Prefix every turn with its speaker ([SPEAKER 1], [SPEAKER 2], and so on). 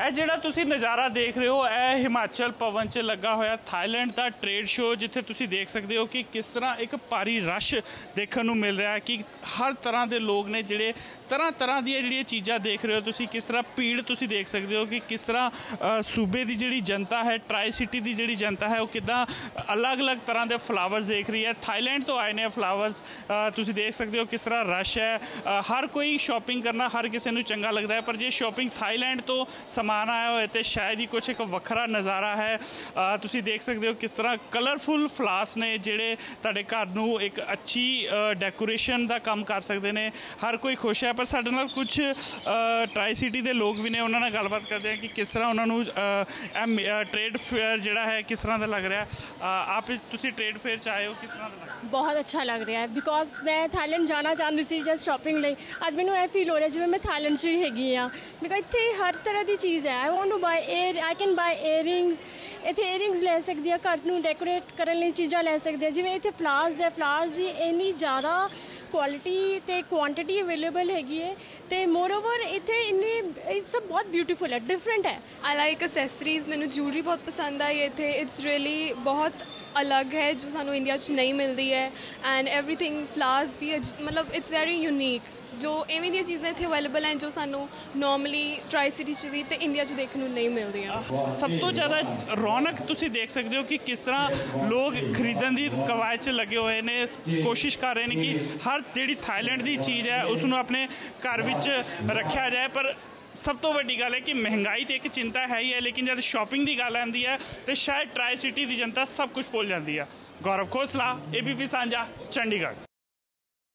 [SPEAKER 1] ਇਹ ਜਿਹੜਾ ਤੁਸੀਂ ਨਜ਼ਾਰਾ ਦੇਖ ਰਹੇ ਹੋ, ਇਹ ਹਿਮਾਚਲ ਭਵਨ 'ਚ ਲੱਗਾ ਹੋਇਆ ਥਾਈਲੈਂਡ ਦਾ ਟ੍ਰੇਡ ਸ਼ੋਅ ਜਿੱਥੇ ਤੁਸੀਂ ਦੇਖ ਸਕਦੇ ਹੋ ਕਿ ਕਿਸ ਤਰ੍ਹਾਂ ਇੱਕ ਭਾਰੀ ਰਸ਼ ਦੇਖਣ ਨੂੰ ਮਿਲ ਰਿਹਾ ਹੈ ਕਿ ਹਰ ਤਰ੍ਹਾਂ ਦੇ ਲੋਕ ਨੇ ਜਿਹੜੇ ਤਰ੍ਹਾਂ ਤਰ੍ਹਾਂ ਦੀਆਂ ਜਿਹੜੀਆਂ ਚੀਜ਼ਾਂ ਦੇਖ ਰਹੇ ਹੋ ਤੁਸੀਂ, ਕਿਸ ਤਰ੍ਹਾਂ ਭੀੜ ਤੁਸੀਂ ਦੇਖ ਸਕਦੇ ਹੋ ਕਿ ਕਿਸ ਤਰ੍ਹਾਂ ਸੂਬੇ ਦੀ ਜਿਹੜੀ ਜਨਤਾ ਹੈ ਟਰਾਈ ਸਿਟੀ ਦੀ ਜਿਹੜੀ ਜਨਤਾ ਹੈ, ਉਹ ਕਿਦਾਂ ਅਲੱਗ-ਅਲੱਗ ਤਰ੍ਹਾਂ ਦੇ ਫਲਾਵਰਸ ਦੇਖ ਰਹੀ ਹੈ। ਥਾਈਲੈਂਡ ਤੋਂ ਆਏ ਨੇ ਫਲਾਵਰਸ ਤੁਸੀਂ ਦੇਖ ਸਕਦੇ ਹੋ ਕਿਸ ਤਰ੍ਹਾਂ ਰਸ਼ ਹੈ। ਹਰ ਕੋਈ ਸ਼ਾਪਿੰਗ ਕਰਨਾ ਹਰ ਕਿਸੇ ਨੂੰ ਚੰਗਾ ਲੱਗਦਾ ਹੈ, ਪਰ ਜੇ ਸ਼ਾਪਿੰਗ ਥਾਈਲੈਂਡ ਤੋਂ ਸਮਾਨ ਆਇਆ ਹੋਏ ਤੇ ਸ਼ਾਇਦ ਹੀ ਕੁਝ ਇੱਕ ਵੱਖਰਾ ਨਜ਼ਾਰਾ ਹੈ। ਤੁਸੀਂ ਦੇਖ ਸਕਦੇ ਹੋ ਕਿਸ ਤਰ੍ਹਾਂ ਕਲਰਫੁਲ ਫਲਾਸ ਨੇ ਜਿਹੜੇ ਤੁਹਾਡੇ ਘਰ ਨੂੰ ਇੱਕ ਅੱਛੀ ਡੈਕੋਰੇਸ਼ਨ ਦਾ ਕੰਮ ਕਰ ਸਕਦੇ ਨੇ। ਹਰ ਕੋਈ ਖੁਸ਼ ਹੈ, ਪਰ ਸਾਡੇ ਨਾਲ ਕੁਝ ਟਰਾਈ ਸਿਟੀ ਦੇ ਲੋਕ ਵੀ ਨੇ, ਉਹਨਾਂ ਨਾਲ ਗੱਲਬਾਤ ਕਰਦੇ ਆ ਕਿ ਕਿਸ ਤਰ੍ਹਾਂ ਉਹਨਾਂ ਨੂੰ ਟ੍ਰੇਡ ਫੇਅਰ ਜਿਹੜਾ ਹੈ ਕਿਸ ਤਰ੍ਹਾਂ ਦਾ ਲੱਗ ਰਿਹਾ। ਆਪ ਤੁਸੀਂ ਟ੍ਰੇਡ ਫੇਅਰ ਚ ਆਏ ਹੋ, ਕਿਸ ਤਰ੍ਹਾਂ ਦਾ ਲੱਗ ਰਿਹਾ?
[SPEAKER 2] ਬਹੁਤ ਅੱਛਾ ਲੱਗ ਰਿਹਾ ਹੈ ਬਿਕੋਜ਼ ਮੈਂ ਥਾਈਲੈਂਡ ਜਾਣਾ ਚਾਹੁੰਦੀ ਸੀ ਜਸਟ ਸ਼ਾਪਿੰਗ ਲਈ। ਅੱਜ ਮੈਨੂੰ ਇਹ ਫੀਲ ਹੋ ਰਿਹਾ ਜਿਵੇਂ ਮੈਂ ਥਾਈਲੈਂਡ 'ਚ ਹੀ ਹੈਗੀ ਆ ਬਿਕੋਜ਼ ਇੱਥੇ ਹਰ ਤਰ੍ਹਾਂ ਦੀ ਚੀਜ਼ ਚੀਜ਼ ਹੈ। I want to buy ear I can buy earrings ਇੱਥੇ ਏਅਰਿੰਗਸ ਲੈ ਸਕਦੀ ਆ ਘਰ ਨੂੰ ਡੈਕੋਰੇਟ ਕਰਨ ਲਈ ਚੀਜ਼ਾਂ ਲੈ ਸਕਦੀ ਆ ਜਿਵੇਂ ਇੱਥੇ ਫਲਾਵਰਸ ਹੈ। ਫਲਾਵਰਸ ਦੀ ਇੰਨੀ ਜ਼ਿਆਦਾ ਕੁਆਲਿਟੀ ਤੇ ਕੁਆਂਟੀਟੀ ਅਵੇਲੇਬਲ ਹੈਗੀ ਹੈ। ਤੇ ਮੋਰਓਵਰ ਇੱਥੇ ਇੰਨੀ ਇਹ ਸਭ ਬਹੁਤ ਬਿਊਟੀਫੁਲ ਹੈ। ਡਿਫਰੈਂਟ ਹੈ।
[SPEAKER 3] ਆਈ ਲਾਈਕ ਅਸੈਸਰੀਜ਼ ਮੈਨੂੰ ਜੂਲਰੀ ਬਹੁਤ ਪਸੰਦ ਆਈ ਇੱਥੇ। ਇਟਸ ਰੀਅਲੀ ਬਹੁਤ ਅਲੱਗ ਹੈ ਜੋ ਸਾਨੂੰ ਇੰਡੀਆ 'ਚ ਨਹੀਂ ਮਿਲਦੀ ਹੈ ਐਂਡ ਐਵਰੀਥਿੰਗ ਫਲਾਸ ਵੀ ਅਜ- ਮਤਲਬ ਇਟਸ ਵੈਰੀ ਯੂਨੀਕ ਜੋ ਐਵੇਂ ਦੀਆਂ ਚੀਜ਼ਾਂ ਇੱਥੇ ਅਵੇਲੇਬਲ ਹਨ ਜੋ ਸਾਨੂੰ ਨਾਰਮਲੀ ਟਰਾਈ ਸਿਟੀ 'ਚ ਵੀ ਤੇ ਇੰਡੀਆ 'ਚ ਦੇਖਣ ਨੂੰ ਨਹੀਂ ਮਿਲਦੀਆਂ
[SPEAKER 1] ਸਭ ਤੋਂ ਜ਼ਿਆਦਾ ਰੌਣਕ ਤੁਸੀਂ ਦੇਖ ਸਕਦੇ ਹੋ ਕਿ ਕਿਸ ਤਰ੍ਹਾਂ ਲੋਕ ਖਰੀਦਣ ਦੀ ਕਵਾਇਦ 'ਚ ਲੱਗੇ ਹੋਏ ਨੇ ਕੋਸ਼ਿਸ਼ ਕਰ ਰਹੇ ਨੇ ਕਿ ਹਰ ਜਿਹੜੀ ਥਾਈਲੈਂਡ ਦੀ ਚੀਜ਼ ਹੈ ਉਸ ਨੂੰ ਆਪਣੇ ਘਰ ਵਿੱਚ ਰੱਖਿਆ ਜਾਏ ਪਰ ਸਭ ਤੋਂ ਵੱਡੀ ਗੱਲ ਹੈ ਕਿ ਮਹਿੰਗਾਈ ਤੇ ਇੱਕ ਚਿੰਤਾ ਹੈ ਹੀ ਹੈ, ਲੇਕਿਨ ਜਦ ਸ਼ਾਪਿੰਗ ਦੀ ਗੱਲ ਆਉਂਦੀ ਹੈ, ਤੇ ਸ਼ਾਇਦ ਟਰਾਈ ਸਿਟੀ ਦੀ ਜਨਤਾ ਸਭ ਕੁਝ ਭੁੱਲ ਜਾਂਦੀ ਹੈ। ਗੌਰਵ ਖੋਸਲਾ ਏਬੀਪੀ ਸਾਂਝਾ, ਚੰਡੀਗੜ੍ਹ।